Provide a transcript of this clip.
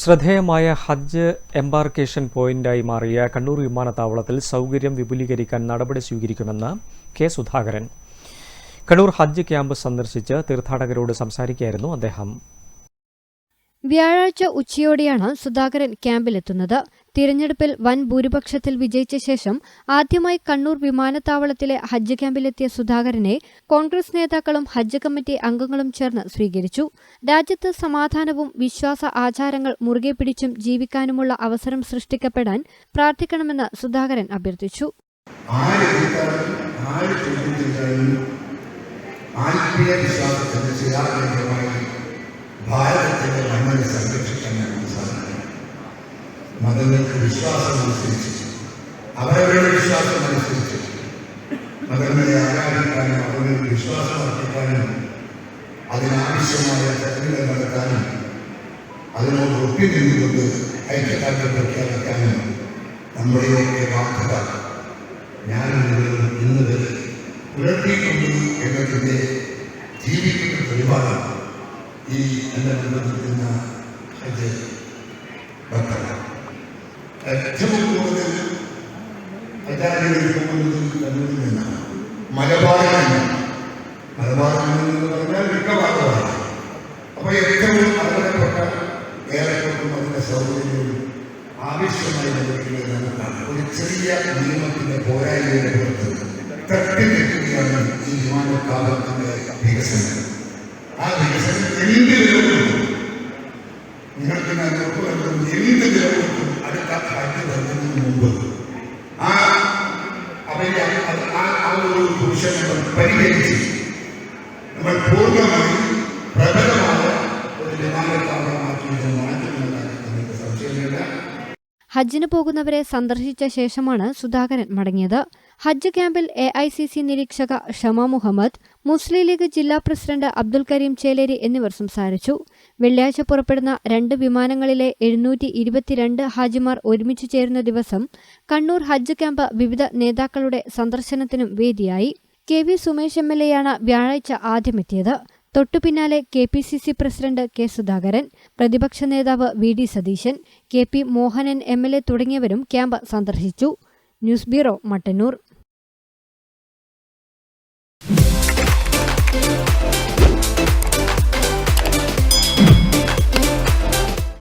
ശ്രദ്ധേയമായ ഹജ്ജ് എംബാർക്കേഷൻ പോയിന്റായി മാറിയ കണ്ണൂർ വിമാനത്താവളത്തിൽ സൗകര്യം വിപുലീകരിക്കാൻ നടപടി സ്വീകരിക്കുമെന്ന് കെ സുധാകരൻ. കണ്ണൂർ ഹജ്ജ് ക്യാമ്പ് സന്ദർശിച്ച് തീർത്ഥാടകരോട് സംസാരിക്കുകയായിരുന്നു അദ്ദേഹം. വ്യാഴാഴ്ച ഉച്ചയോടെയാണ് സുധാകരൻ ക്യാമ്പിലെത്തുന്നത്. തിരഞ്ഞെടുപ്പിൽ വൻ ഭൂരിപക്ഷത്തിൽ വിജയിച്ച ശേഷം ആദ്യമായി കണ്ണൂർ വിമാനത്താവളത്തിലെ ഹജ്ജ് ക്യാമ്പിലെത്തിയ സുധാകരനെ കോൺഗ്രസ് നേതാക്കളും ഹജ്ജ് കമ്മിറ്റി അംഗങ്ങളും ചേർന്ന് സ്വീകരിച്ചു. രാജ്യത്ത് സമാധാനവും വിശ്വാസ ആചാരങ്ങൾ മുറുകെ പിടിച്ചും ജീവിക്കാനുമുള്ള അവസരം സൃഷ്ടിക്കപ്പെടാൻ പ്രാർത്ഥിക്കണമെന്ന് സുധാകരൻ അഭ്യർത്ഥിച്ചു. ആത്മീയ വിശ്വാസത്തിന്റെ ശിലാകേന്ദ്രമായി ഭാരതത്തിന്റെ മണ്ണിനെ സംരക്ഷിക്കാൻ സാധിക്കണം മതങ്ങൾക്ക് വിശ്വാസമനുസരിച്ച് അവരവരുടെ വിശ്വാസമനുസരിച്ച് മതങ്ങളെ ആരാധിക്കാനും അവരുടെ വിശ്വാസം അർപ്പിക്കാനും അതിനാവശ്യമായ ചടങ്ങുകൾ നടത്താനും അതിനോട് ഒപ്പി നിന്നുകൊണ്ട് ഐക്യദാർഢ്യം പ്രഖ്യാപിക്കാനും നമ്മുടെയൊക്കെ ബാധ്യത ഞാനും ഇന്ന് വരെ പുലർത്തിയിട്ടുണ്ട് എന്നതിന്റെ ജീവിക്കുന്ന തെളിവാണ് ഈ എന്നെ ബന്ധപ്പെടുന്ന ഹജ്ജ് ഭക്തർ ഏറ്റവും കൂടുതൽ ഹജ്ജാരികൾ പോകുന്നത് കണ്ണൂരിൽ നിന്നാണ്. മലബാറിൽ മലബാറിൽ നിന്ന് പറഞ്ഞാൽ മിക്കവാറുമാണ്. അപ്പോൾ ഏറ്റവും അർഹതപ്പെട്ട ഏറെക്കൊണ്ടും അതിന്റെ സൗകര്യങ്ങളും ആവശ്യമായി ലഭിക്കുന്നത് ഒരു ചെറിയ നിയമത്തിന്റെ പോരായ്മയുടെ പുറത്ത് തട്ടി നിൽക്കുകയാണ് ഈ വിമാനത്താവളത്തിന്റെ വികസനം. ആ വികസനം എന്ത് നിങ്ങൾക്ക് ഞാൻ ഉറപ്പ് നൽകുന്നു. എന്ത് വില കൊടുക്കും അടുത്ത വരുന്നതിന് മുമ്പ്. ആ അവരെ ആ ഒരു പുരുഷൻ നമ്മൾ പരിഹരിച്ച്. നമ്മൾ പൂർണമായി പ്രബലമായ ഒരു വിമാനത്താവളമാക്കി ഇത് മാറ്റുമെന്ന കാര്യത്തിൽ നിങ്ങൾക്ക് സംശയമില്ല. ഹജ്ജിന് പോകുന്നവരെ സന്ദർശിച്ച ശേഷമാണ് സുധാകരൻ മടങ്ങിയത്. ഹജ്ജ് ക്യാമ്പിൽ എ ഐ സി സി നിരീക്ഷക ഷമ മുഹമ്മദ് മുസ്ലിം ലീഗ് ജില്ലാ പ്രസിഡന്റ് അബ്ദുൽ കരീം ചേലേരി എന്നിവർ സംസാരിച്ചു. വെള്ളിയാഴ്ച പുറപ്പെടുന്ന രണ്ട് വിമാനങ്ങളിലെ എഴുന്നൂറ്റി ഇരുപത്തിരണ്ട് ഹാജിമാർ ഒരുമിച്ച് ചേരുന്ന ദിവസം കണ്ണൂർ ഹജ്ജ് ക്യാമ്പ് വിവിധ നേതാക്കളുടെ സന്ദർശനത്തിനും വേദിയായി. K V Sumesh M L എയാണ് വ്യാഴാഴ്ച ആദ്യമെത്തിയത്. തൊട്ടുപിന്നാലെ K P C C president K Sudhakaran പ്രതിപക്ഷ നേതാവ് V D Satheesan K P Mohanan M L A തുടങ്ങിയവരും ക്യാമ്പ് സന്ദർശിച്ചു. News bureau Mattannur.